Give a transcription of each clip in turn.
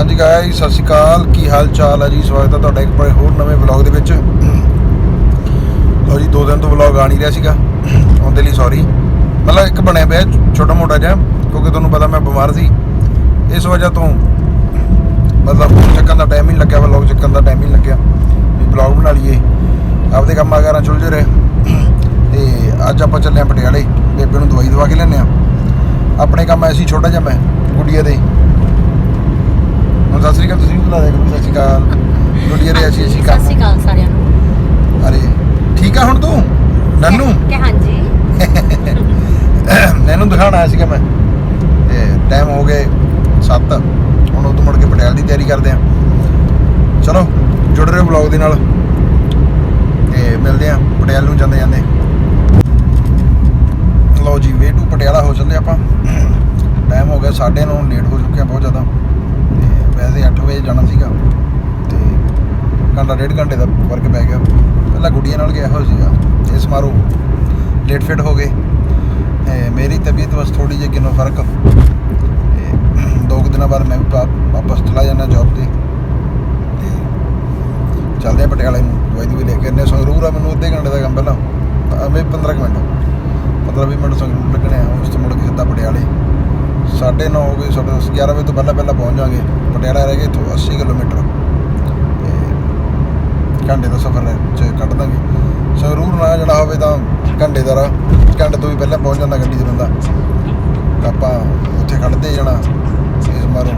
ਹਾਂਜੀ ਗਾਇਸ ਸਤਿ ਸ਼੍ਰੀ ਅਕਾਲ। ਕੀ ਹਾਲ ਚਾਲ ਹੈ ਜੀ? ਸਵਾਗਤ ਹੈ ਤੁਹਾਡਾ ਇੱਕ ਬੜੇ ਹੋਰ ਨਵੇਂ ਵਲੌਗ ਦੇ ਵਿੱਚ। ਲਓ ਜੀ, ਦੋ ਦਿਨ ਤੋਂ ਵਲੌਗ ਆ ਨਹੀਂ ਰਿਹਾ ਸੀਗਾ। ਉਹਦੇ ਲਈ ਸੌਰੀ ਮਤਲਬ ਇੱਕ ਬਣਿਆ ਪਿਆ, ਛੋਟਾ ਮੋਟਾ ਜਿਹਾ, ਕਿਉਂਕਿ ਤੁਹਾਨੂੰ ਪਤਾ ਮੈਂ ਬਿਮਾਰ ਸੀ। ਇਸ ਵਜ੍ਹਾ ਤੋਂ ਮਤਲਬ ਚੱਕਣ ਦਾ ਟਾਈਮ ਹੀ ਨਹੀਂ ਲੱਗਿਆ ਵਲੌਗ ਚੱਕਣ ਦਾ ਟਾਈਮ ਹੀ ਨਹੀਂ ਲੱਗਿਆ। ਵੀ ਵਲੌਗ ਬਣਾ ਲਈਏ। ਆਪਦੇ ਕੰਮਾਂ ਕਾਰਾਂ ਚੁਲਝੇ ਰਹੇ। ਤੇ ਅੱਜ ਆਪਾਂ ਚੱਲੇ ਆਂ ਪਟਿਆਲੇ। ਬੇਬੇ ਨੂੰ ਦਵਾਈ ਦਵਾ ਕੇ ਲੈਣੇ ਆ ਆਪਣੇ ਕੰਮ ਐਸੀ ਛੋਟਾ ਜਿਹਾ ਮੈਂ, ਗੁੱਡੀਆ ਦੇ। ਹੁਣ ਸਤਿ ਸ੍ਰੀ ਅਕਾਲ ਤੁਸੀਂ ਵੀ ਬੁਲਾ ਦਿਆ ਕਰੋ ਸਤਿ ਸ੍ਰੀ ਅਕਾਲ। ਗੁੱਡੀਆ ਦੇ ਐਸੀ ਐਸੀ ਸਤਿ ਕੰਮ ਸ਼੍ਰੀ ਅਕਾਲ ਸਾਰਿਆਂ ਨੂੰ। ਅਰੇ ਠੀਕ ਆ ਹੁਣ ਤੂੰ? ਨੰਨੂ? ਕਿ ਹਾਂਜੀ। ਨੈਨੂੰ ਦਿਖਾਉਣ ਆਇਆ ਸੀਗਾ ਮੈਂ। ਤੇ ਟਾਈਮ ਹੋ ਗਏ 7 ਹੁਣ ਉਦੋਂ ਮੁੜ ਕੇ ਪਟਿਆਲੇ ਦੀ ਤਿਆਰੀ ਕਰਦੇ ਆ। ਚਲੋ ਜੁੜ ਰਹੇ ਵਲੌਗ ਦੇ ਨਾਲ। ਤੇ ਮਿਲਦੇ ਆ ਪਟਿਆਲੇ ਨੂੰ ਜਾਂਦੇ ਜਾਂਦੇ। ਲਓ ਜੀ ਵੇ ਟੂ ਪਟਿਆਲਾ ਹੋ ਚੱਲੇ ਆਪਾਂ। ਟਾਈਮ ਹੋ ਗਿਆ 9:30 ਲੇਟ ਹੋ ਚੁੱਕੇ ਆ ਬਹੁਤ ਜ਼ਿਆਦਾ। ਤੇ ਵੈਸੇ 8 ਵਜੇ ਜਾਣਾ ਸੀਗਾ ਤੇ ਘੰਟਾ ਡੇਢ ਘੰਟੇ ਦਾ ਫ਼ਰਕ ਪੈ ਗਿਆ। ਪਹਿਲਾਂ ਗੁੱਡੀਆਂ ਨਾਲ ਗਿਆ ਹੋਇਆ ਸੀਗਾ ਇਸ ਮਾਰੋ ਲੇਟ ਫਿਟ ਹੋ ਗਏ। ਮੇਰੀ ਤਬੀਅਤ ਬਸ ਥੋੜੀ ਜਿਹੀ ਕਿਨੋਂ ਫ਼ਰਕ। ਤੇ ਦੋ ਕੁ ਦਿਨਾਂ ਬਾਅਦ ਮੈਂ ਵੀ ਵਾ- ਵਾਪਸ ਚਲਾ ਜਾਣਾ ਜੌਬ ਤੇ। ਤੇ ਚੱਲਦੇ ਆ ਪਟਿਆਲੇ ਨੂੰ, ਦਵਾਈ ਦੀ ਵੀ ਲੈ ਕੇ ਇੰਨੇ ਸੰਗਰੂਰ ਆ ਮੈਨੂੰ ਅੱਧੇ ਘੰਟੇ ਦਾ ਕੰਮ ਪਹਿਲਾਂ। ਅਵੇਂ 15 ਕੁ ਮਿੰਟ। 15 20 ਮਿੰਟ ਸੰਗਰੂਰ ਲੱਗਣੇ ਆ, ਉਸ ਤੋਂ ਮੁੜ ਕੇ ਸਿੱਧਾ ਪਟਿਆਲੇ। 9:30 ਹੋ ਗਏ 10:30 11 ਵਜੇ ਤੋਂ ਪਹਿਲਾਂ ਪਹਿਲਾਂ ਪਹੁੰਚ ਜਾਵਾਂਗੇ। ਪਟਿਆਲਾ ਰਹਿ ਗਏ ਇੱਥੋਂ 80 ਕਿਲੋਮੀਟਰ। ਤੇ ਘੰਟੇ ਦਾ ਸਫ਼ਰ ਚ ਕੱਢ ਦਾਂਗੇ। ਸੰਗਰੂਰ ਨਾ ਜਾਣਾ ਹੋਵੇ ਤਾਂ ਘੰਟੇ ਦਾ ਰਾਹ, ਘੰਟੇ ਤੋਂ ਵੀ ਪਹਿਲਾਂ ਪਹੁੰਚ ਜਾਂਦਾ ਗੱਡੀ ਤੇ ਬੰਦਾ। ਆਪਾਂ ਉੱਥੇ ਖੜਦੇ ਜਾਣਾ, ਇਸ ਮਾਰੋਂ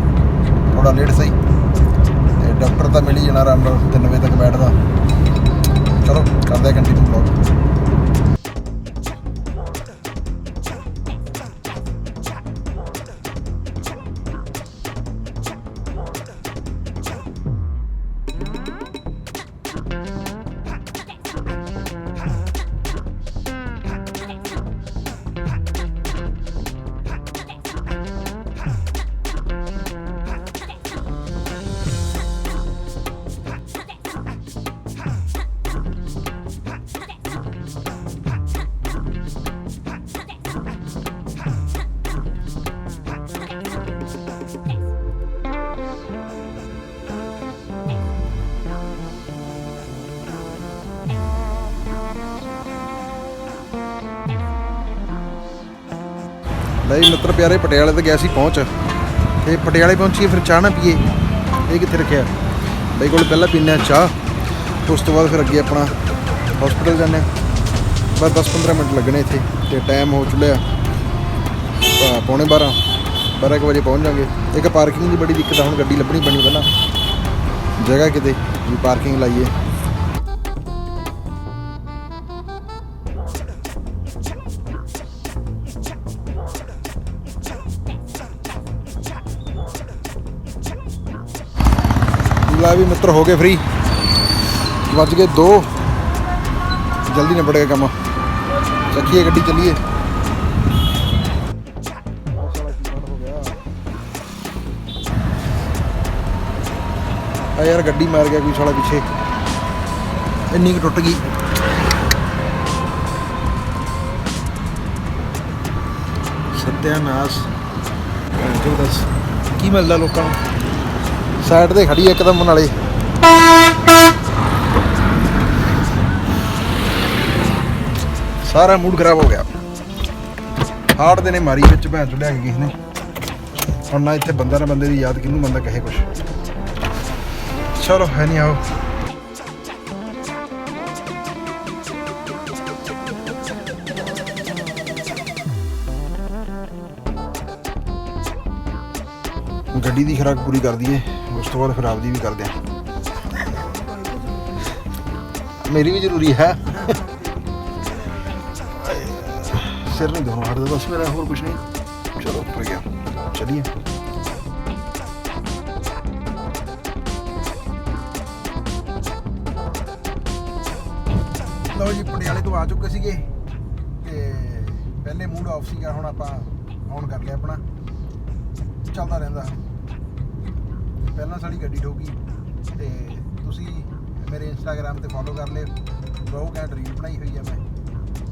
ਥੋੜਾ ਲੇਟ ਸਹੀ। ਤੇ ਡਾਕਟਰ ਤਾਂ ਮਿਲ ਹੀ ਜਾਣਾ ਆਰਾਮ ਨਾਲ 3 ਵਜੇ ਤੱਕ ਬੈਠਦਾ। ਚਲੋ, ਕਰਦੇ ਆ ਕੰਟੀਨਿਊ ਲਈ ਮਿੱਤਰ ਪਿਆਰੇ ਪਟਿਆਲੇ ਤੇ ਗਿਆ ਸੀ ਪਹੁੰਚ। ਤੇ ਪਟਿਆਲੇ ਪਹੁੰਚੀਏ ਫਿਰ ਚਾਹ ਨਾ ਪੀਏ। ਇਹ ਕਿੱਥੇ ਰੱਖਿਆ? ਬਾਈ ਕੋਲ ਪਹਿਲਾਂ ਪੀਂਦੇ ਹਾਂ ਚਾਹ। ਉਸ ਤੋਂ ਬਾਅਦ ਫਿਰ ਅੱਗੇ ਆਪਣਾ ਹਸਪੀਟਲ ਜਾਂਦੇ ਹਾਂ ਬਸ 10-15 ਮਿੰਟ ਲੱਗਣੇ ਇੱਥੇ ਤੇ ਟਾਈਮ ਹੋ ਚੁੱਲਿਆ। ਅ, ਪੌਣੇ 12 12 ਕੁ ਵਜੇ ਪਹੁੰਚ ਜਾਾਂਗੇ ਇੱਕ ਪਾਰਕਿੰਗ ਦੀ ਬੜੀ ਦਿੱਕਤ ਆ ਹੁਣ ਗੱਡੀ ਲੱਭਣੀ ਬਣੀ ਪਹਿਲਾਂ। ਜਗ੍ਹਾ ਕਿਤੇ ਵੀ ਪਾਰਕਿੰਗ ਲਾਈਏ। ਲੈ ਵੀ ਮਿੱਤਰ ਹੋ ਗਏ ਫ੍ਰੀ ਵੱਜ ਗਏ 2 ਜਲਦੀ ਨਿਬੜ ਗਿਆ ਕੰਮ। ਚੱਕੀਏ ਗੱਡੀ, ਚੱਲੀਏ। ਆ ਯਾਰ ਗੱਡੀ ਮਾਰ ਗਿਆ ਕੋਈ ਸਾਲਾ ਪਿੱਛੇ। ਇੰਨੀ ਕੁ ਟੁੱਟ ਗਈ। ਸਤਿਆਨਾਸ਼ ਜੋ ਦੱਸ ਕੀ ਮਿਲਦਾ ਲੋਕਾਂ ਨੂੰ? ਸਾਈਡ ਤੇ ਖੜੀ ਆ ਇੱਕਦਮ ਨਾਲੇ। ਸਾਰਾ ਮੂਡ ਖਰਾਬ ਹੋ ਗਿਆ। ਹਾਰਟ ਦੇ ਨੇ ਮਾਰੀ ਵਿੱਚ ਭੈਣ ਚੋਂ ਲਿਆ ਕੇ ਕਿਸੇ ਨੇ। ਹੁਣ ਨਾ ਇੱਥੇ ਬੰਦਾ ਨਾ ਬੰਦੇ ਦੀ ਯਾਦ ਕਿਹਨੂੰ ਬੰਦਾ ਕਹੇ ਕੁਛ। ਚਲੋ, ਹੈ ਨਹੀਂ ਆਓ। ਗੱਡੀ ਦੀ ਖੁਰਾਕ ਪੂਰੀ ਕਰ ਦਈਏ। ਉਸ ਤੋਂ ਬਾਅਦ ਫਿਰ ਆਪਦੀ ਵੀ ਕਰਦੇ ਆ। ਮੇਰੀ ਵੀ ਜ਼ਰੂਰੀ ਹੈ। ਸਿਰ ਨਹੀਂ ਦੋਨੋਂ ਹਟਦਾ ਬਸ ਮੇਰਾ ਹੋਰ ਕੁਝ ਨਹੀਂ। ਚਲੋ, ਉੱਪਰ ਗਿਆ। ਚਲਿਏ। ਲਓ ਜੀ, ਪਟਿਆਲੇ ਤੋਂ ਆ ਚੁੱਕੇ ਸੀਗੇ। ਤੇ ਪਹਿਲੇ ਮੂਡ ਆਫ ਸੀਗਾ, ਹੁਣ ਆਪਾਂ ਔਨ ਕਰ ਲਿਆ ਆਪਣਾ। ਚੱਲਦਾ ਰਹਿੰਦਾ। ਪਹਿਲਾਂ ਸਾਡੀ ਗੱਡੀ ਠੋਕੀ ਤੇ ਤੁਸੀਂ ਮੇਰੇ ਇੰਸਟਾਗ੍ਰam ਤੇ ਫੋਲੋ ਕਰ ਲਿਓ। ਬਹੁਤ ਘੈਂਟ ਰੀਲ ਬਣਾਈ ਹੋਈ ਹੈ ਮੈਂ।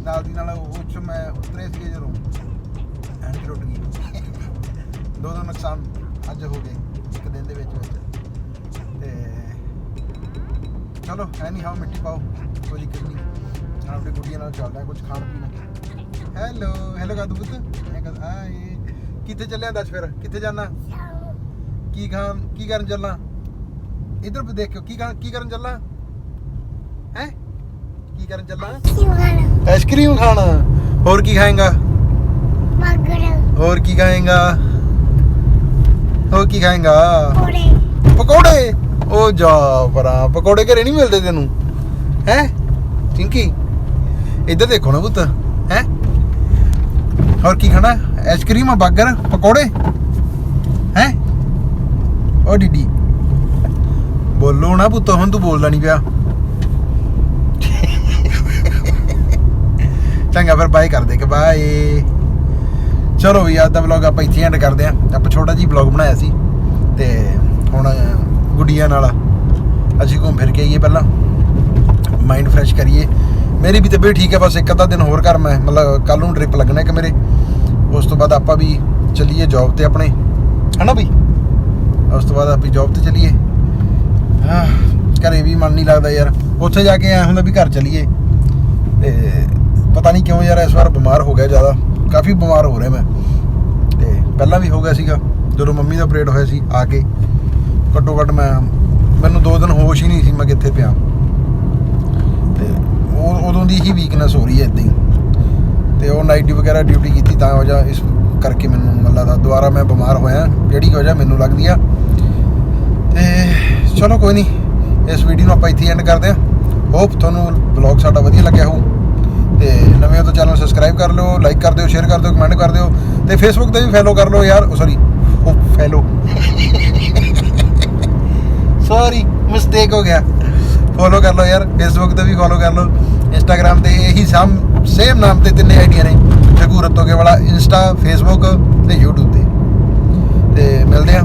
ਨਾਲ ਦੀ ਨਾਲ ਉਹ ਚ ਮੈਂ ਉਤਰੇ ਸੀਗੇ ਜਦੋਂ ਐਂਡ ਟੁੱਟ ਗਈ। ਦੋ ਦੋ ਨੁਕਸਾਨ ਅੱਜ ਹੋ ਗਏ, ਇੱਕ ਦਿਨ ਦੇ ਵਿੱਚ ਵਿੱਚ। ਤੇ ਚਲੋ ਐਨੀ ਹਾਉ ਮਿੱਟੀ ਪਾਓ, ਕੋਈ ਦਿੱਕਤ ਨਹੀਂ। ਆਪਣੀ ਗੁੱਡੀਆਂ ਨਾਲ ਚੱਲਦਾ ਕੁਝ ਖਾਣ ਪੀਣ। ਹੈਲੋ ਹੈਲੋ ਕਾਦੂ ਪੁੱਤ। ਮੈਂ ਕਹ ਆਏ ਕਿੱਥੇ ਚੱਲਿਆ ਦੱਸ ਫਿਰ? ਕਿੱਥੇ ਜਾਣਾ? ਕੀ ਖਾਣ ਕੀ ਕਰਨ ਚੱਲਾਂ? ਇਧਰ ਵੀ ਦੇਖਿਓ, ਕੀ ਖਾਣ ਕੀ ਕਰਨ ਚੱਲਾਂ? ਹੈ? ਕੀ ਕਰਨ ਚੱਲਣਾ ਆਈਸਕ੍ਰੀਮ ਖਾਣਾ। ਹੋਰ ਕੀ ਖਾਏਗਾ? ਹੋਰ ਕੀ ਖਾਏਗਾ? ਹੋਰ ਕੀ ਖਾਏਗਾ? ਪਕੌੜੇ। ਉਹ ਜਾ ਪਰਾਂ, ਪਕੌੜੇ ਘਰੇ ਨਹੀਂ ਮਿਲਦੇ ਤੈਨੂੰ। ਹੈ? ਚਿੰਕੀ, ਇੱਧਰ ਦੇਖੋ ਨਾ ਪੁੱਤ। ਹੈ? ਹੋਰ ਕੀ ਖਾਣਾ? ਆਈਸਕ੍ਰੀਮ ਆ 버ਗਰ ਪਕੌੜੇ। ਹੈ? ਉਹ ਡੀਡੀ। ਬੋਲੋ ਨਾ ਪੁੱਤ, ਹੁਣ ਤੂੰ ਬੋਲਦਾ ਨਹੀਂ ਪਿਆ। ਚੰਗਾ ਫਿਰ ਬਾਏ ਕਰ ਕਿ ਬਾਏ। ਚਲੋ ਵੀ ਅੱਜ ਦਾ ਵਲੌਗ ਆਪਾਂ ਇੱਥੇ ਐਂਡ ਕਰਦੇ ਆਂ ਆਪਾਂ ਛੋਟਾ ਜਿਹਾ ਵਲੌਗ ਬਣਾਇਆ ਸੀ ਤੇ ਹੁਣ ਗੁੱਡੀਆਂ ਨਾਲ ਅਸੀਂ ਘੁੰਮ ਫਿਰ ਕੇ ਆਈਏ ਪਹਿਲਾਂ। ਮਾਈਂਡ ਫਰੈਸ਼ ਕਰੀਏ। ਮੇਰੀ ਵੀ ਤਬੀਅਤ ਠੀਕ ਹੈ, ਬਸ ਇੱਕ ਅੱਧਾ ਦਿਨ ਹੋਰ ਕਰ ਮੈਂ, ਮਤਲਬ ਕੱਲ ਨੂੰ ਟ੍ਰਿਪ ਲੱਗਣਾ ਕਿ ਮੇਰੇ। ਉਸ ਤੋਂ ਬਾਅਦ ਆਪਾਂ ਵੀ ਚੱਲੀਏ ਜੌਬ ਤੇ ਆਪਣੇ। ਹਨਾ ਬਈ ਉਸ ਤੋਂ ਬਾਅਦ ਆਪਾਂ ਜੌਬ ਤੇ ਚਲੀਏ। ਆਹ, ਘਰੇ ਵੀ ਮਨ ਨਹੀਂ ਲੱਗਦਾ ਯਾਰ। ਉੱਥੇ ਜਾ ਕੇ ਐ ਹੁੰਦਾ ਵੀ ਘਰ ਚਲੀਏ। ਤੇ ਪਤਾ ਨਹੀਂ ਕਿਉਂ ਯਾਰ ਇਸ ਵਾਰ ਬਿਮਾਰ ਹੋ ਗਿਆ ਜ਼ਿਆਦਾ। ਕਾਫੀ ਬਿਮਾਰ ਹੋ ਰਿਹਾ ਮੈਂ। ਤੇ ਪਹਿਲਾਂ ਵੀ ਹੋ ਗਿਆ ਸੀਗਾ। ਜਦੋਂ ਮੰਮੀ ਦਾ ਆਪਰੇਟ ਹੋਇਆ ਸੀ ਆ ਕੇ। ਘੱਟੋ ਘੱਟ ਮੈਂ ਮੈਨੂੰ ਦੋ ਦਿਨ ਹੋਸ਼ ਹੀ ਨਹੀਂ ਸੀ ਮੈਂ ਕਿੱਥੇ ਪਿਆ। ਤੇ ਉਹ ਉਦੋਂ ਦੀ ਹੀ ਵੀਕਨੈਸ ਹੋ ਰਹੀ ਹੈ ਇਦਾਂ ਹੀ। ਤੇ ਉਹ ਨਾਈਟ ਵਗੈਰਾ ਡਿਊਟੀ ਕੀਤੀ ਤਾਂ ਵਜ੍ਹਾ ਇਸ ਕਰਕੇ ਮੈਨੂੰ ਮਨ ਲੱਗਦਾ ਦੁਬਾਰਾ ਮੈਂ ਬਿਮਾਰ ਹੋਇਆ। ਜਿਹੜੀ ਵਜ੍ਹਾ ਮੈਨੂੰ ਲੱਗਦੀ ਆ ਚਲੋ ਕੋਈ ਨਹੀਂ ਇਸ ਵੀਡੀਓ ਨੂੰ ਆਪਾਂ ਇੱਥੇ ਐਂਡ ਕਰਦੇ ਹਾਂ। ਹੋਪ ਤੁਹਾਨੂੰ ਵਲੌਗ ਸਾਡਾ ਵਧੀਆ ਲੱਗਿਆ ਹੋਊ। ਤੇ ਨਵੇਂ ਹੋ ਤਾਂ ਚੈਨਲ ਸਬਸਕ੍ਰਾਈਬ ਕਰ ਲਿਓ ਲਾਈਕ ਕਰ ਦਿਓ ਸ਼ੇਅਰ ਕਰ ਦਿਓ ਕਮੈਂਟ ਕਰ ਦਿਓ। ਤੇ ਫੇਸਬੁੱਕ ਤੇ ਵੀ ਫੋਲੋ ਕਰ ਲਓ ਯਾਰ। ਸੌਰੀ ਉਹ ਫੈਲੋ ਸੌਰੀ ਮਿਸਟੇਕ ਹੋ ਗਿਆ। ਫੋਲੋ ਕਰ ਲਓ ਯਾਰ। ਫੇਸਬੁੱਕ ਤੇ ਵੀ ਫੋਲੋ ਕਰ ਲਓ। ਇੰਸਟਾਗ੍ਰam ਤੇ ਇਹੀ ਸਮ ਸੇਮ ਨਾਮ ਤੇ ਤਿੰਨੇ ਆਈਡੀਆਂ ਨੇ। ਜਗੂ ਰਤੋਗੇ ਵਾਲਾ ਇੰਸਟਾ ਫੇਸਬੁੱਕ ਤੇ YouTube ਤੇ। ਤੇ ਮਿਲਦੇ ਆ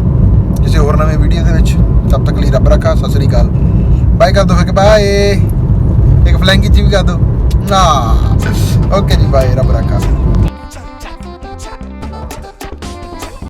ਕਿਸੇ ਹੋਰ ਨਵੇਂ ਵੀਡੀਓ ਦੇ ਵਿੱਚ। ਤਬ ਤੱਕ ਲਈ ਰੱਬ ਰੱਖਾ ਸਤਿ ਸ੍ਰੀ ਅਕਾਲ। ਬਾਏ ਕਰ ਦੋ ਫਿਰ ਬਾਏ। ਇੱਕ ਫਲੈਂਗੀ ਜੀ ਵੀ ਕਰ ਦੋ। ਨਾ ਓਕੇ ਜੀ ਬਾਏ ਰੱਬ ਰੱਖਾ।